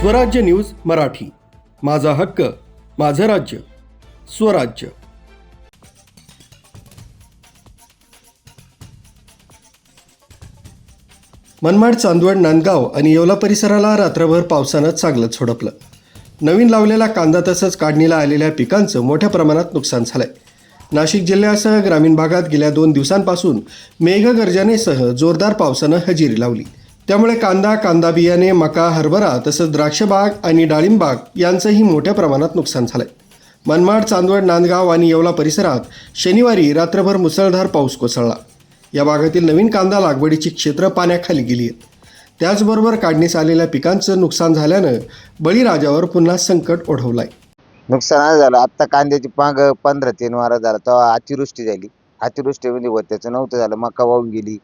स्वराज्य न्यूज मराठी. माझा हक्क माझं राज्य. स्वराज्य. मनमाड चांदवड नांदगाव आणि येवला परिसराला रात्रभर पावसानं चांगलंच झोडपलं नवीन लावलेला कांदा तसंच काढणीला आलेल्या पिकांचं मोठ्या प्रमाणात नुकसान झालंय. नाशिक जिल्ह्यासह ग्रामीण भागात गेल्या दोन दिवसांपासून मेघगर्जनेसह जोरदार पावसानं हजेरी लावली. त्यामुळे कांदा कांदा बियाणे मका हरभरा तसंच द्राक्षबाग आणि डाळिंबाग यांचंही मोठ्या प्रमाणात नुकसान झालंय. मनमाड चांदवड नांदगाव आणि येवला परिसरात शनिवारी रात्रभर मुसळधार पाऊस कोसळला. या भागातील नवीन कांदा लागवडीची क्षेत्र पाण्याखाली गेली आहेत. त्याचबरोबर काढणीस आलेल्या पिकांचं नुकसान झाल्यानं बळीराजावर पुन्हा संकट ओढवलंय. नुकसान झालं. आता कांद्याची पांग पंधरा तीन वारा झाला. तेव्हा अतिवृष्टी झाली. अतिवृष्टीमध्ये व त्याचं नव्हतं झालं. मका वाहून गेली.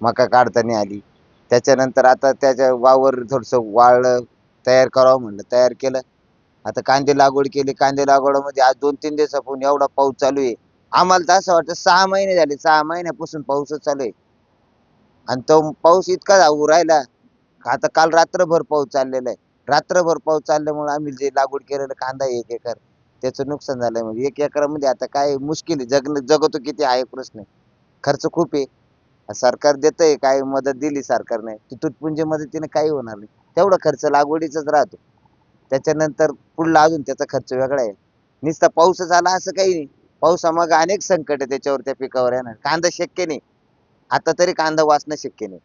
मका काढताना आली. त्याच्यानंतर आता त्याच्या वावर थोडंसं वाळलं तयार करावं म्हणलं तयार केलं. आता कांदे लागवड केली कांदे लागवडामध्ये आज दोन तीन दिवसापासून एवढा पाऊस चालू आहे. आम्हाला तर असं वाटतं सहा महिने झाले सहा महिन्यापासून पाऊसच चालू आहे. आणि तो पाऊस इतका जाऊ राहिला आता काल रात्रभर पाऊस चाललेला आहे. रात्रभर पाऊस चालल्यामुळे आम्ही जे लागवड केलेलं कांदा एक एकर त्याचं नुकसान झालंय. म्हणजे एक एकरामध्ये आता काय मुश्किल आहे जगणं जगतो किती आहे प्रश्न. खर्च खूप आहे. सरकार देतंय काय मदत दिली सरकारने ती तुटपुंजी मदतीने काही होणार नाही. तेवढा खर्च लागवडीचाच राहतो. त्याच्यानंतर पुढला अजून त्याचा खर्च वेगळा आहे. नुसता पाऊसच आला असं काही नाही. पावसामागे अनेक संकट आहे त्याच्यावर त्या पिकावर येणार. कांदा शक्य नाही. आता तरी कांदा वाचणं शक्य नाही.